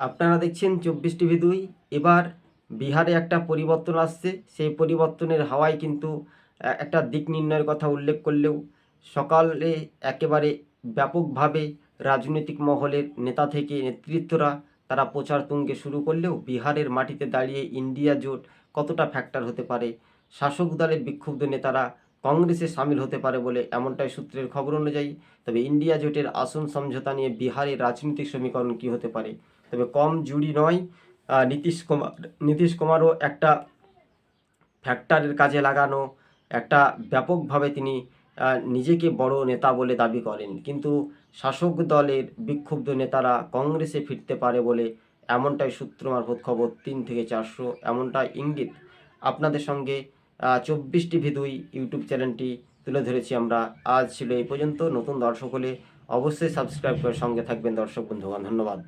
আপনারা দেখছেন চব্বিশ টিভি দুই। এবার বিহারে একটা পরিবর্তন আসছে। সেই পরিবর্তনের হাওয়ায় কিন্তু একটা দিক নির্ণয়ের কথা উল্লেখ করলেও সকালে একেবারে ব্যাপকভাবে রাজনৈতিক মহলের নেতা থেকে নেতৃত্বরা তারা প্রচার তুঙ্গে শুরু করলেও বিহারের মাটিতে দাঁড়িয়ে ইন্ডিয়া জোট কতটা ফ্যাক্টর হতে পারে? শাসক দলের বিক্ষুব্ধ নেতারা কংগ্রেসে সামিল হতে পারে বলে এমনটাই সূত্রের খবর অনুযায়ী, তবে ইন্ডিয়া জোটের আসন সমঝোতা নিয়ে বিহারের রাজনৈতিক সমীকরণ কী হতে পারে? তবে কম জুড়ি নয় নীতিশ কুমার, নীতিশ কুমারও একটা ফ্যাক্টরের কাজে লাগানো, একটা ব্যাপকভাবে তিনি নিজেকে বড় নেতা বলে দাবি করেন। কিন্তু শাসক দলের বিক্ষুব্ধ নেতারা কংগ্রেসে ফিরতে পারে বলে এমনটাই সূত্র মারফত খবর তিন থেকে চারশো। এমনটাই ইঙ্গিত আপনাদের সঙ্গে চব্বিশ টিভি দুই ইউটিউব চ্যানেলটি তুলে ধরেছি আমরা। আজ ছিল এই পর্যন্ত। নতুন দর্শক হলে অবশ্যই সাবস্ক্রাইব করে সঙ্গে থাকবেন দর্শক বন্ধুগণ। ধন্যবাদ।